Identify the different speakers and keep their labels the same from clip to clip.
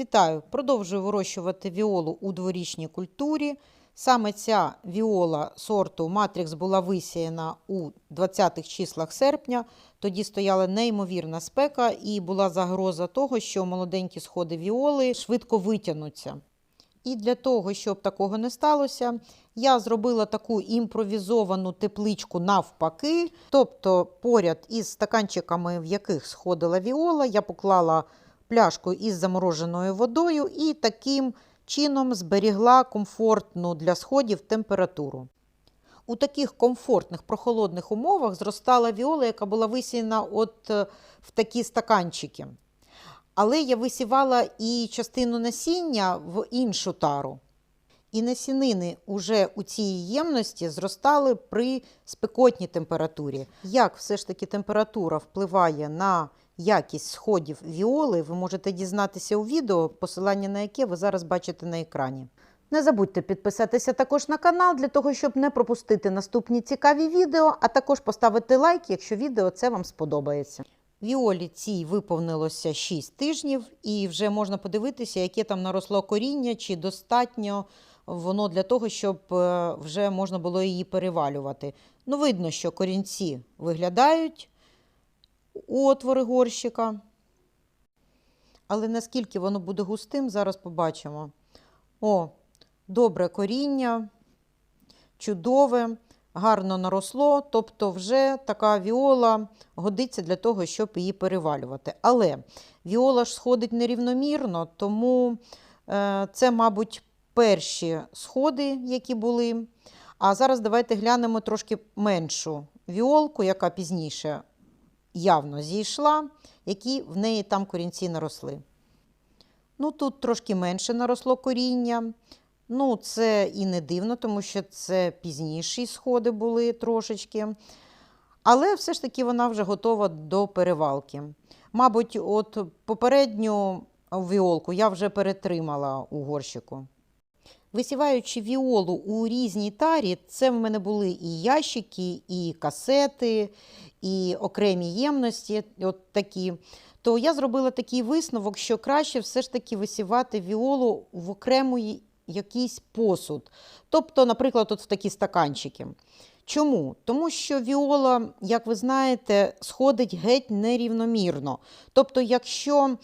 Speaker 1: Вітаю! Продовжую вирощувати віолу у дворічній культурі. Саме ця віола сорту Матрікс була висіяна у 20-х числах серпня. Тоді стояла неймовірна спека і була загроза того, що молоденькі сходи віоли швидко витягнуться. І для того, щоб такого не сталося, я зробила таку імпровізовану тепличку навпаки. Тобто, поряд із стаканчиками, в яких сходила віола, я поклала пляшку із замороженою водою і таким чином зберігла комфортну для сходів температуру. У таких комфортних прохолодних умовах зростала віола, яка була висіяна от е, в такі стаканчики. Але я висівала і частину насіння в іншу тару. І насінини уже у цій ємності зростали при спекотній температурі. Як все ж таки температура впливає на якість сходів віоли, ви можете дізнатися у відео, посилання на яке ви зараз бачите на екрані. Не забудьте підписатися також на канал для того, щоб не пропустити наступні цікаві відео, а також поставити лайк, якщо відео це вам сподобається. Віолі цій виповнилося 6 тижнів, і вже можна подивитися, яке там наросло коріння, чи достатньо воно для того, щоб е, вже можна було її перевалювати. Ну, видно, що корінці виглядають отвори горщика. Але наскільки воно буде густим, зараз побачимо. О, добре коріння, чудове, гарно наросло, тобто вже така віола годиться для того, щоб її перевалювати. Але віола ж сходить нерівномірно, тому е, це, мабуть, перші сходи, які були. А зараз давайте глянемо трошки меншу віолку, яка пізніше явно зійшла, які в неї там корінці наросли. Ну, тут трошки менше наросло коріння. Ну, це і не дивно, тому що це пізніші сходи були трошечки. Але все ж таки вона вже готова до перевалки. Мабуть, от попередню віолку я вже перетримала у горщику. Висіваючи віолу у різній тарі, це в мене були і ящики, і касети, і окремі ємності, от такі, то я зробила такий висновок, що краще все ж таки висівати віолу в окремий якийсь посуд. Тобто, наприклад, от в такі стаканчики. Чому? Тому що віола, як ви знаєте, сходить геть нерівномірно. Тобто, якщо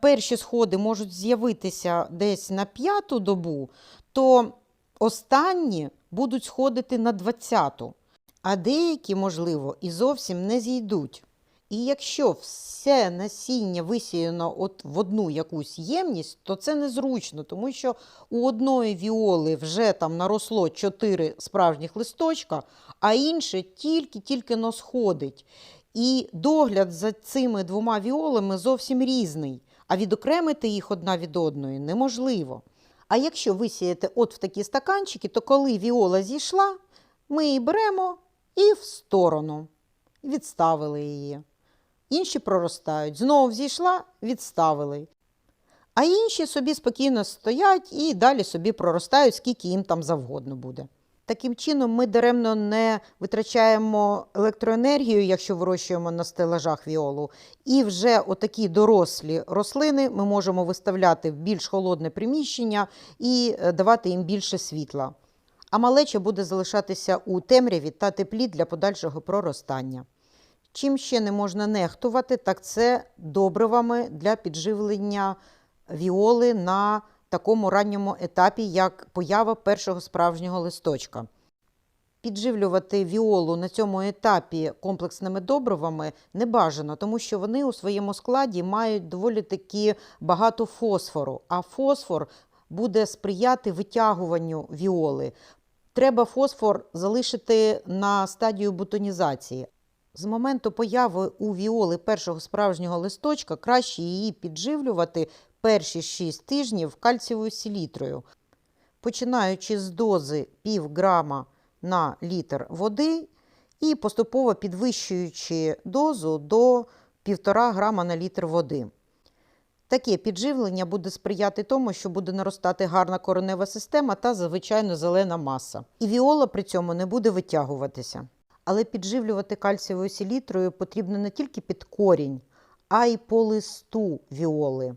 Speaker 1: перші сходи можуть з'явитися десь на п'яту добу, то останні будуть сходити на двадцяту, а деякі, можливо, і зовсім не зійдуть. І якщо все насіння висіяно от в одну якусь ємність, то це незручно, тому що у одної віоли вже там наросло 4 справжніх листочка, а інше тільки-тільки но сходить. І догляд за цими двома віолами зовсім різний, а відокремити їх одна від одної неможливо. А якщо висіяти от в такі стаканчики, то коли віола зійшла, ми її беремо і в сторону. Відставили її. Інші проростають. Знову зійшла, відставили. А інші собі спокійно стоять і далі собі проростають, скільки їм там завгодно буде. Таким чином, ми даремно не витрачаємо електроенергію, якщо вирощуємо на стелажах віолу. І вже отакі дорослі рослини ми можемо виставляти в більш холодне приміщення і е, давати їм більше світла. А малеча буде залишатися у темряві та теплі для подальшого проростання. Чим ще не можна нехтувати, так це добривами для підживлення віоли на такому ранньому етапі, як поява першого справжнього листочка. Підживлювати віолу на цьому етапі комплексними добривами не бажано, тому що вони у своєму складі мають доволі таки багато фосфору, а фосфор буде сприяти витягуванню віоли. Треба фосфор залишити на стадію бутонізації. З моменту появи у віоли першого справжнього листочка краще її підживлювати перші 6 тижнів кальцієвою селітрою, починаючи з дози пів грама на літр води і поступово підвищуючи дозу до 1,5 грама на літр води. Таке підживлення буде сприяти тому, що буде наростати гарна коренева система та, звичайно, зелена маса. І віола при цьому не буде витягуватися. Але підживлювати кальцієвою селітрою потрібно не тільки під корінь, а й по листу віоли.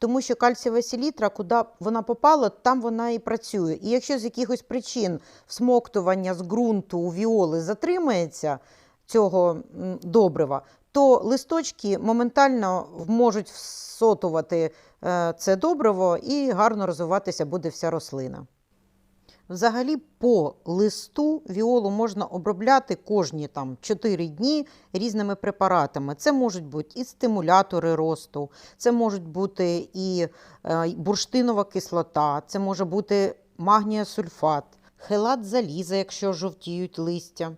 Speaker 1: Тому що кальцієва селітра, куди вона попала, там вона і працює. І якщо з якихось причин всмоктування з ґрунту у віоли затримається цього добрива, то листочки моментально можуть всотувати е, це добриво і гарно розвиватися буде вся рослина. Взагалі, по листу віолу можна обробляти кожні там 4 дні різними препаратами. Це можуть бути і стимулятори росту, це можуть бути і е, бурштинова кислота, це може бути магніосульфат, хелат заліза, якщо жовтіють листя,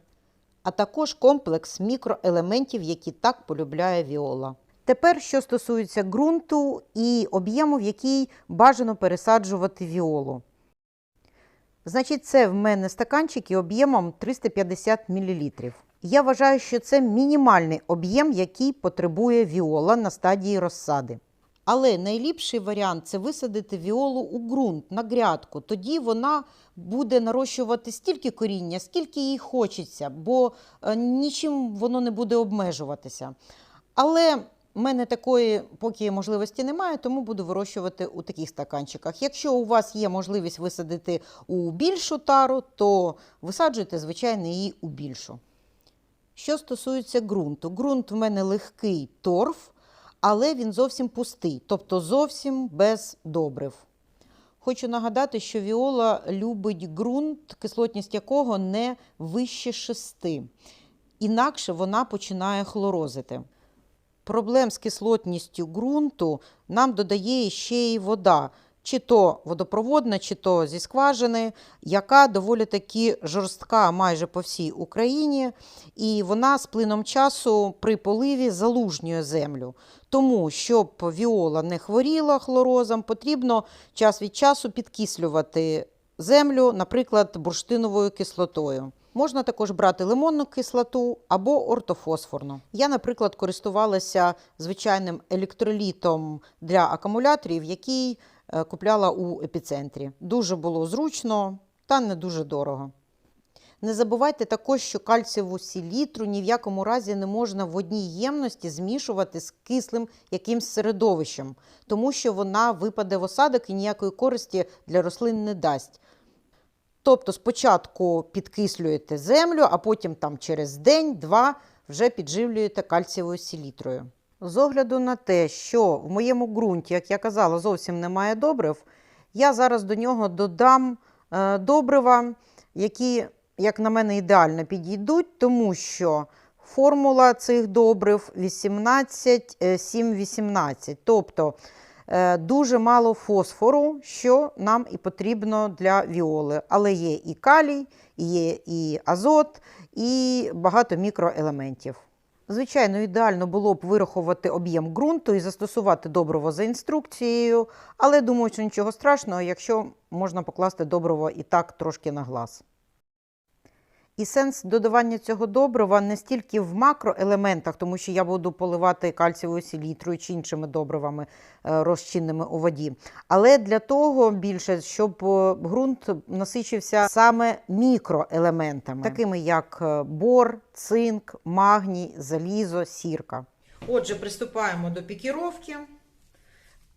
Speaker 1: а також комплекс мікроелементів, які так полюбляє віола. Тепер, що стосується ґрунту і об'єму, в який бажано пересаджувати віолу. Значить, це в мене стаканчики об'ємом 350 мл. Я вважаю, що це мінімальний об'єм, який потребує віола на стадії розсади. Але найліпший варіант це висадити віолу у ґрунт на грядку. Тоді вона буде нарощувати стільки коріння, скільки їй хочеться, бо е, нічим воно не буде обмежуватися. Але в мене такої поки можливості немає, тому буду вирощувати у таких стаканчиках. Якщо у вас є можливість висадити у більшу тару, то висаджуйте, звичайно, її у більшу. Що стосується ґрунту, ґрунт в мене легкий торф, але він зовсім пустий, тобто зовсім без добрив. Хочу нагадати, що віола любить ґрунт, кислотність якого не вище 6. Інакше вона починає хлорозити. Проблем з кислотністю ґрунту нам додає ще й вода, чи то водопроводна, чи то зі скважини, яка доволі таки жорстка майже по всій Україні, і вона з плином часу при поливі залужнює землю. Тому, щоб віола не хворіла хлорозом, потрібно час від часу підкислювати землю, наприклад, бурштиновою кислотою. Можна також брати лимонну кислоту або ортофосфорну. Я, наприклад, користувалася звичайним електролітом для акумуляторів, який е, купляла у епіцентрі. Дуже було зручно та не дуже дорого. Не забувайте також, що кальцієву селітру ні в якому разі не можна в одній ємності змішувати з кислим якимсь середовищем, тому що вона випаде в осадок і ніякої користі для рослин не дасть. Тобто спочатку підкислюєте землю, а потім там через день-два вже підживлюєте кальцієвою селітрою. З огляду на те, що в моєму ґрунті, як я казала, зовсім немає добрив, я зараз до нього додам е, добрива, які, як на мене, ідеально підійдуть, тому що формула цих добрив 18-7-18. Тобто е, дуже мало фосфору, що нам і потрібно для віоли. Але є і калій, є і азот, і багато мікроелементів. Звичайно, ідеально було б вирахувати об'єм ґрунту і застосувати добриво за інструкцією, але думаю, що нічого страшного, якщо можна покласти добриво і так трошки на глаз. І сенс додавання цього добрива не стільки в макроелементах, тому що я буду поливати кальцієвою селітрою чи іншими добривами е, розчинними у воді, але для того більше, щоб е, ґрунт насичився саме мікроелементами, такими як е, бор, цинк, магній, залізо, сірка. Отже, приступаємо до пікіровки.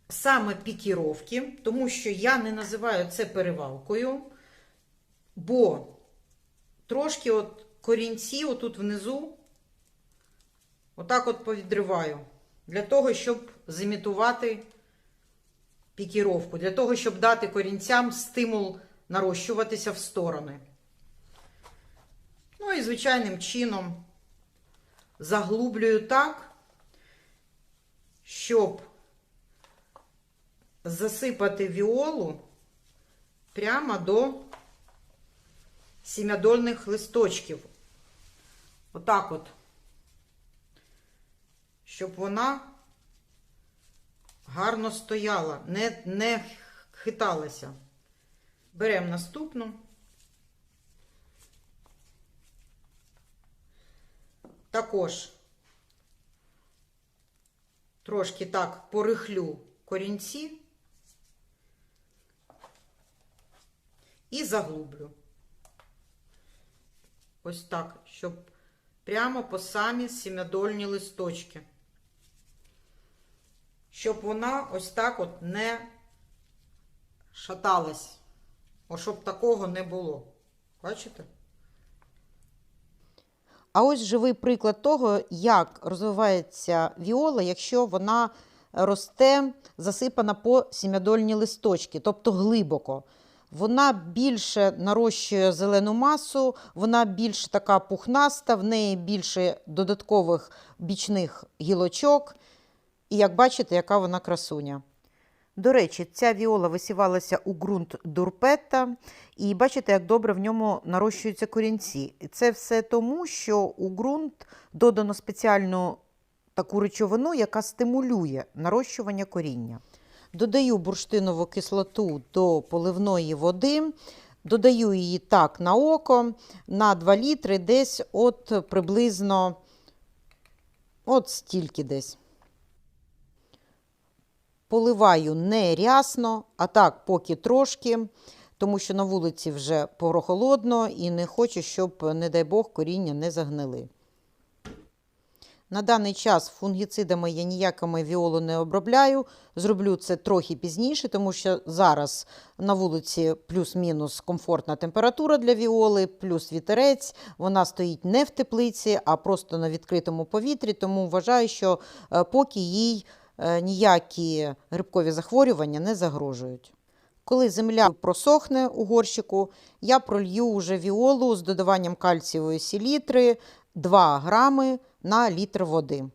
Speaker 1: Саме пікіровки, тому що я не називаю це перевалкою, бо трошки от корінці отут внизу, отак от повідриваю. Для того, щоб зімітувати пікіровку, для того, щоб дати корінцям стимул нарощуватися в сторони. Ну і звичайним чином заглублюю так, щоб засипати віолу прямо до сім'ядольних листочків. Отак от. Щоб вона гарно стояла, не, не хиталася. Беремо наступну. Також трошки так порихлю корінці і заглублю. Ось так, щоб прямо по самі сім'ядольні листочки. щоб вона ось так от не шаталась. О, щоб такого не було. Бачите? А ось живий приклад того, як розвивається віола, якщо вона росте засипана по сім'ядольні листочки, тобто глибоко. Вона більше нарощує зелену масу, вона більш така пухнаста, в неї більше додаткових бічних гілочок. І як бачите, яка вона красуня. До речі, ця віола висівалася у ґрунт дурпетта, і бачите, як добре в ньому нарощуються корінці. І це все тому, що у ґрунт додано спеціальну таку речовину, яка стимулює нарощування коріння. Додаю бурштинову кислоту до поливної води, додаю її так на око, на 2 літри, десь от приблизно от стільки десь. Поливаю не рясно, а так поки трошки, тому що на вулиці вже прохолодно і не хочу, щоб, не дай Бог, коріння не загнили. На даний час фунгіцидами я ніякими віолу не обробляю. Зроблю це трохи пізніше, тому що зараз на вулиці плюс-мінус комфортна температура для віоли, плюс вітерець. Вона стоїть не в теплиці, а просто на відкритому повітрі. Тому вважаю, що е, поки їй е, ніякі грибкові захворювання не загрожують. Коли земля просохне у горщику, я пролью уже віолу з додаванням кальцієвої селітри 2 грами на літр води.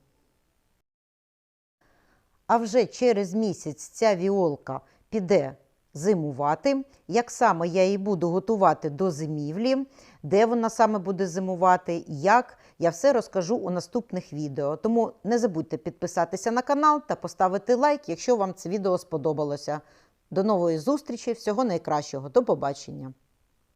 Speaker 1: А вже через місяць ця віолка піде зимувати. Як саме я її буду готувати до зимівлі, де вона саме буде зимувати, як, я все розкажу у наступних відео. Тому не забудьте підписатися на канал та поставити лайк, якщо вам це відео сподобалося. До нової зустрічі, всього найкращого, до побачення!